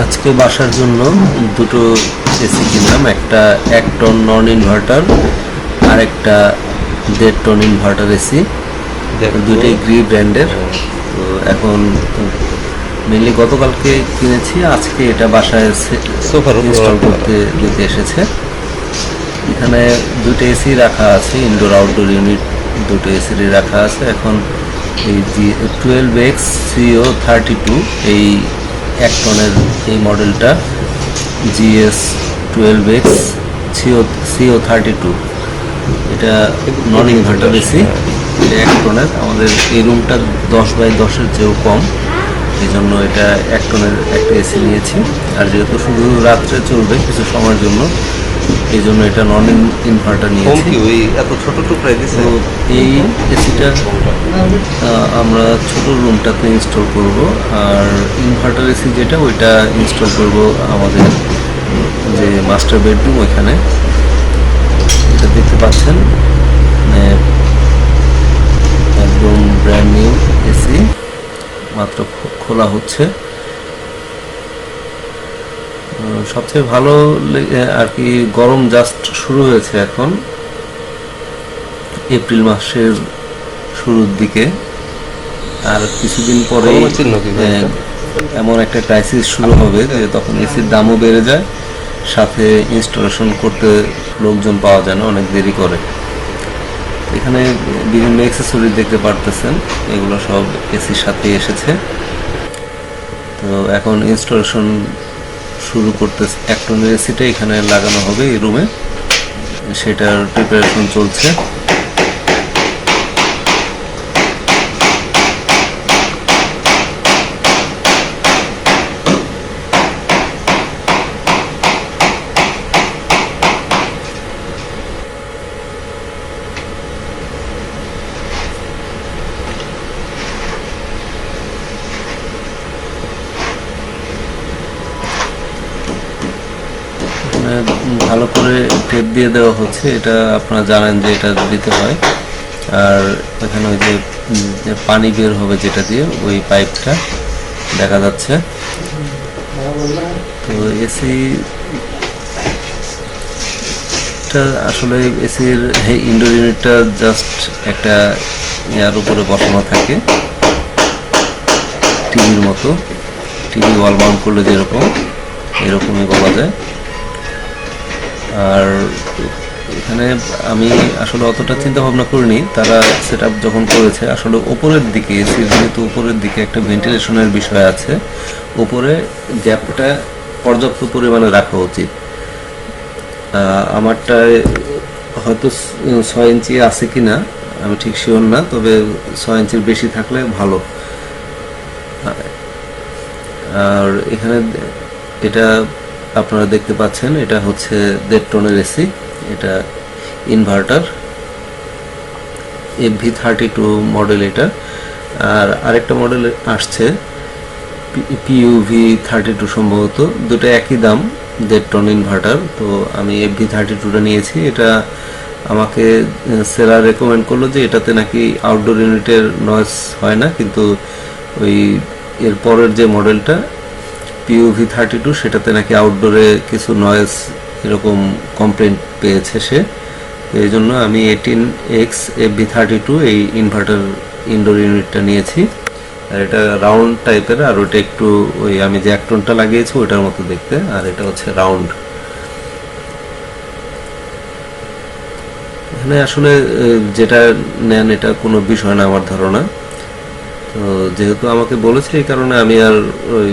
আজকে বাসার জন্য দুটো এসি কিনলাম একটা এক টন নন ইনভার্টার আর একটা দেড় টন ইনভার্টার এসি। দুটোই গ্রি ব্র্যান্ডের তো এখন মেনলি গতকালকে কিনেছি আজকে এটা বাসায় সোফার ইনস্টল করতে দিতে এসেছে। এখানে দুটো এসি রাখা আছে ইনডোর আউটডোর ইউনিট দুটো এসি রাখা আছে। এখন এই G twelve X CO thirty two এই এক টনের এই মডেলটা GS twelve X CO CO thirty two. এটা নন ইনভার্টার এসি এটা এক টনের আমাদের এই রুমটা দশ বাই দশের চেয়েও কম, এই জন্য এটা এক টনের একটা এসি নিয়েছি। আর যেহেতু শুধু রাত্রে চলবে কিছু সময়ের জন্য এই জন্য এটা নন ইনভার্টার নিয়েছি। ওই এত ছোট টুকরাই দিছে এই এসিটা আমরা ছোট রুমটাতে ইনস্টল করব আর ইনভার্টার এসি যেটা ওইটা ইনস্টল করব আমাদের যে মাস্টার বেডরুম ওইখানে। এটা দেখতে পাচ্ছেন মানে একদম ব্র্যান্ড নিউ এসি মাত্র খোলা হচ্ছে। সবচেয়ে ভালো আর কি গরম জাস্ট শুরু হয়েছে এখন এপ্রিল মাসের শুরুর দিকে। আর কিছুদিন পরে এটা? এমন একটা ক্রাইসিস শুরু হবে যে তখন এসির দামও বেড়ে যায় সাথে ইনস্টলেশন করতে লোকজন পাওয়া যায় না অনেক দেরি করে। এখানে বিভিন্ন অ্যাক্সেসরি দেখতে পারতেছেন এগুলো সব এসির সাথে এসেছে। তো এখন ইনস্টলেশন শুরু করতে একটনের এসিটা এখানে লাগানো হবে এই রুমে সেটার প্রিপারেশন চলছে। ভালো করে টেপ দিয়ে দেওয়া হচ্ছে, এটা আপনারা জানেন যে এটা দিতে হয়। আর এখানে ওই যে পানি বের হবে যেটা দিয়ে, ওই পাইপটা দেখা যাচ্ছে। তো এসি আসলে এসির ইনডোর ইউনিটটা জাস্ট একটা ইয়ার উপরে বসানো থাকে। টিভির মতো। টিভি ওয়াল মাউন্ট করলে যেরকম, এরকমই বলা যায়। আর এখানে আমি আসলে অতটা চিন্তা ভাবনা করিনি। তারা সেট যখন করেছে, আসলে উপরের দিকে এসির যেহেতু উপরের দিকে একটা ভেন্টিলেশনের বিষয় আছে, উপরে গ্যাপটা পর্যাপ্ত পরিমাণে রাখা উচিত। আমারটায় হয়তো ছয় ইঞ্চি আছে কি না আমি ঠিক শিওর না, তবে ছয় ইঞ্চির বেশি থাকলে ভালো। আর এখানে এটা আপনারা দেখতে পাচ্ছেন, এটা হচ্ছে দেড় টনের এসি, এটা inverter F V thirty two model এটা। আর আরেকটা মডেল আসছে পিইউভি থার্টি টু সম্ভবত, দুটো একই দাম দেড় টন ইনভার্টার। তো আমি এফ ভি থার্টি টুটা নিয়েছি, এটা আমাকে সেলার রেকমেন্ড করল যে এটাতে নাকি আউটডোর ইউনিটের নয়েস হয় না, কিন্তু ওই এর পরের যে মডেলটা পিউভি থার্টি টু সেটাতে নাকি আউটডোরে কিছু নয়েজ এরকম কমপ্লেন পেয়েছে সে। এই জন্য আমি eighteen X F V thirty two এই ইনভার্টার ইনডোর ইউনিটটা নিয়েছি। আর এটা রাউন্ড টাইপের আর ওটা একটু ওই আমি যে একটনটা লাগিয়েছি, ওটার মতো দেখতে। আর এটা হচ্ছে রাউন্ড এখানে আসলে যেটা নেন, এটা কোনো বিষয় না আমার ধারণা। তো যেহেতু আমাকে বলেছে, এই কারণে আমি আর ওই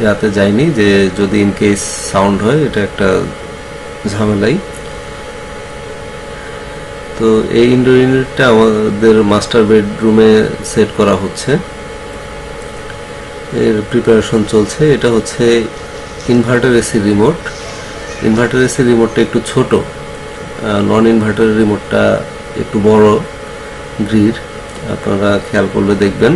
ইয়াতে যাইনি যে যদি ইন কেস সাউন্ড হয়, এটা একটা ঝামেলাই। তো এই ইনডোর ইউনিটটা আমাদের মাস্টার বেডরুমে সেট করা হচ্ছে। এর প্রিপারেশন চলছে। এটা হচ্ছে inverter AC remote inverter AC রিমোটটা একটু ছোট। নন ইনভার্টার রিমোটটা একটু বড়। গ্রিড আপনারা খেয়াল করলে দেখবেন।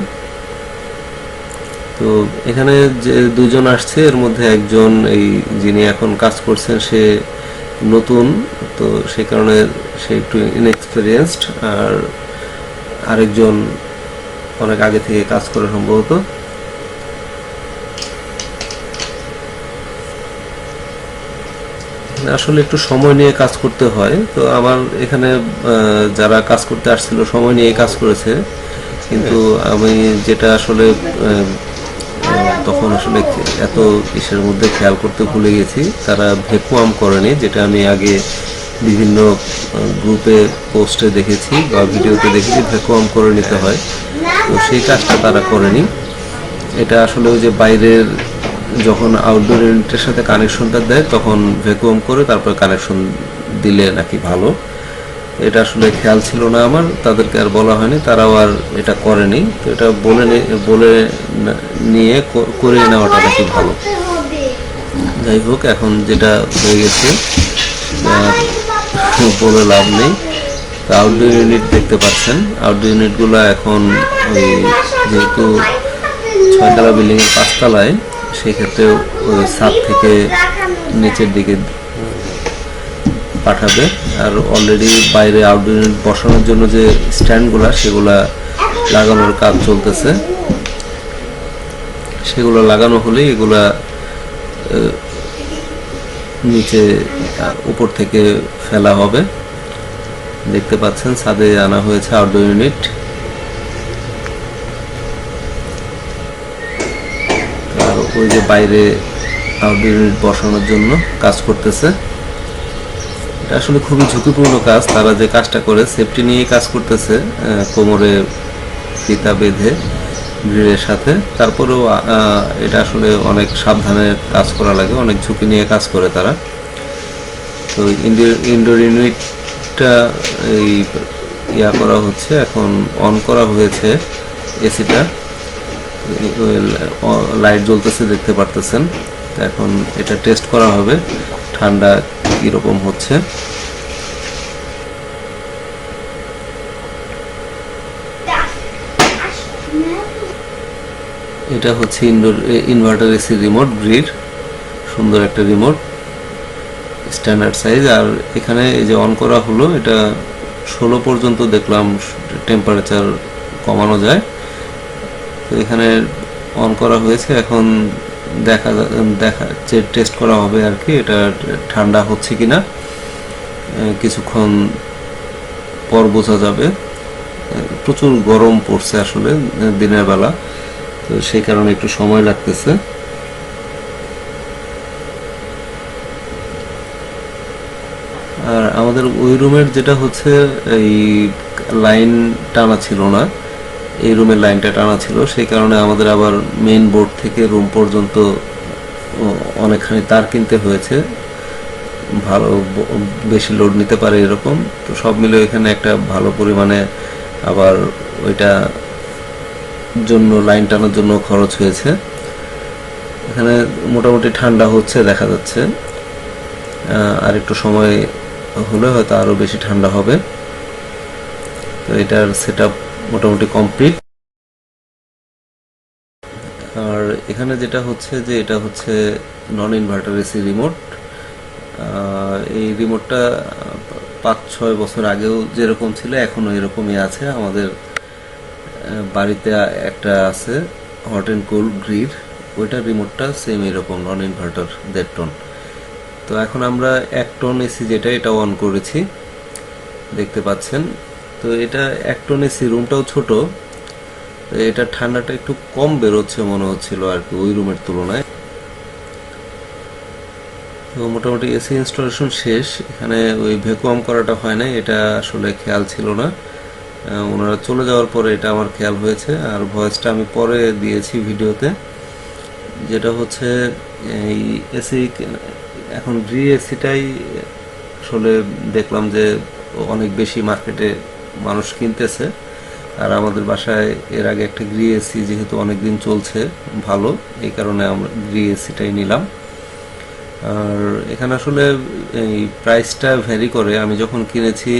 তো এখানে যে দুজন আসছে এর মধ্যে একজন এই যিনি এখন কাজ করছেন সে নতুন তো সে কারণে সে একটু ইনএক্সপিরিয়েন্সড আর আরেকজন অনেক আগে থেকে কাজ করে সম্ভবত। আসলে একটু সময় নিয়ে কাজ করতে হয় তো আমার এখানে যারা কাজ করতে আসছিল সময় নিয়ে কাজ করেছে। কিন্তু আমি যেটা আসলে তখন আসলে এত ইসের মধ্যে খেয়াল করতে ভুলে গেছি। তারা ভেকুয়াম করেনি, যেটা আমি আগে বিভিন্ন গ্রুপে পোস্টে দেখেছি বা ভিডিওতে দেখেছি ভেকুয়াম করে নিতে হয়। তো সেই কাজটা তারা করেনি। এটা আসলে ওই যে বাইরের যখন আউটডোর ইউনিটের সাথে কানেকশনটা দেয়, তখন ভ্যাকুয়াম করে তারপর কানেকশন দিলে নাকি ভালো। এটা আসলে খেয়াল ছিল না আমার তাদেরকে আর বলা হয়নি তারাও আর এটা করেনি। তো এটা বলে বলে নিয়ে করে নেওয়াটা নাকি ভালো। যাই হোক এখন যেটা হয়ে গেছে বলে লাভ নেই। আউটডোর ইউনিট দেখতে পাচ্ছেন। আউটডোর ইউনিটগুলো এখন ওই যেহেতু ছয়তলা বিল্ডিং এর পাঁচতলায় সেই ক্ষেত্রে ওই ছাদ থেকে নিচের দিকে পাঠাবে। আর অলরেডি বাইরে আউটডোর ইউনিট বসানোর জন্য যে স্ট্যান্ডগুলা, সেগুলা লাগানোর কাজ চলতেছে। সেগুলো লাগানো হলে এগুলা নিচে উপর থেকে ফেলা হবে। দেখতে পাচ্ছেন, ছাদে আনা হয়েছে আউটডোর ইউনিট ওই যে বাইরে আউটডোর ইউনিট বসানোর জন্য কাজ করতেছে। এটা আসলে খুবই ঝুঁকিপূর্ণ কাজ। তারা যে কাজটা করে সেফটি নিয়ে কাজ করতেছে কোমরে ফিতা বেঁধে ভিড়ের সাথে। তারপরেও এটা আসলে অনেক সাবধানে কাজ করা লাগে, অনেক ঝুঁকি নিয়ে কাজ করে তারা। তো ইনডোর ইনডোর ইউনিটটা এই ইয়া করা হচ্ছে, এখন অন করা হয়েছে এসিটা। লাইট জ্বলতেছে, দেখতে পারতেছেন। এখন এটা টেস্ট করা হবে। ঠান্ডা কীরকম হচ্ছে? এটা হচ্ছে indoor inverter AC remote grid সুন্দর একটা রিমোট স্ট্যান্ডার্ড সাইজ আর এখানে এই যে অন করা হলো, এটা ষোলো পর্যন্ত দেখলাম টেম্পারেচার কমানো যায়। তো এখানে অন করা হয়েছে, এখন দেখা যা- দেখা টেস্ট করা হবে আর কি এটা ঠান্ডা হচ্ছে কিনা আহ, কিছুক্ষণ পর বোঝা যাবে। প্রচুর গরম পড়ছে আসলে দিনের বেলা তো সেই কারণে একটু সময় লাগতেছে। আর আমাদের ওই রুমের যেটা হচ্ছে এই লাইন টানা ছিল না। এই রুমের লাইনটা টানা ছিল। সেই কারণে আমাদের আবার মেইন বোর্ড থেকে রুম পর্যন্ত অনেকখানি তার কিনতে হয়েছে। ভালো বেশি লোড নিতে পারে এরকম। তো সব মিলে এখানে একটা ভালো পরিমাণে আবার ওইটা জন্য লাইন টানার জন্য খরচ হয়েছে। এখানে মোটামুটি ঠান্ডা হচ্ছে, দেখা যাচ্ছে। আর একটু সময় হলে হয়তো আরও বেশি ঠান্ডা হবে। তো এটার সেট মোটামুটি কমপ্লিট। আর এখানে যেটা হচ্ছে যে এটা হচ্ছে নন ইনভার্টার এসি রিমোট এই রিমোটটা পাঁচ ছয় বছর আগেও যেরকম ছিল, এখনও এরকমই আছে। আমাদের বাড়িতে একটা আছে হট অ্যান্ড কোল্ড গ্রিড ওইটার রিমোটটা সেম এরকম নন ইনভার্টার দেড় টন তো এখন আমরা এক টন এসি যেটা, এটা অন করেছি। দেখতে পাচ্ছেন। তো এটা এক টন এসি রুমটাও ছোট। এটা ঠান্ডাটা একটু কম বেরোচ্ছে মনে হচ্ছিল আর কি ওই রুমের তুলনায়। তো মোটামুটি এসি ইনস্টলেশন শেষ। এখানে ওই ভ্যাকুয়াম করাটা হয় না এটা আসলে খেয়াল ছিল না। ওনারা চলে যাওয়ার পরে এটা আমার খেয়াল হয়েছে। আর ভয়েসটা আমি পরে দিয়েছি ভিডিওতে। যেটা হচ্ছে, এই এসি এখন গ্রি এসিটাই আসলে দেখলাম যে অনেক বেশি মার্কেটে মানুষ কিনতেছে। আর আমাদের বাসায় এর আগে একটা গ্রি এসি যেহেতু অনেক দিন চলছে, ভালো, এই কারণে আমরা গ্রি এসিটাই নিলাম। আর এখানে আসলে এই প্রাইসটা ভ্যারি করে। আমি যখন কিনেছি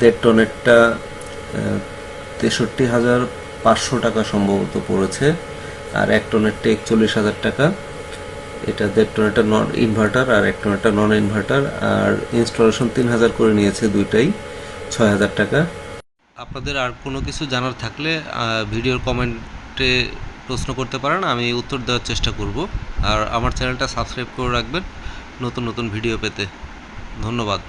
দেড় টনেরটা তেষট্টি হাজার পাঁচশো টাকা সম্ভবত পড়েছে। আর এক টনেরটা একচল্লিশ হাজার টাকা। এটা দেড় টনেরটা নন ইনভার্টার আর এক টনেরটা নন ইনভার্টার আর ইনস্টলেশন তিন হাজার করে নিয়েছে দুইটাই। ছয় হাজার টাকা। আপনাদের আর কোনো কিছু জানার থাকলে ভিডিওর কমেন্টে প্রশ্ন করতে পারেন, আমি উত্তর দেওয়ার চেষ্টা করব। আর আমার চ্যানেলটা সাবস্ক্রাইব করে রাখবেন নতুন নতুন ভিডিও পেতে। ধন্যবাদ।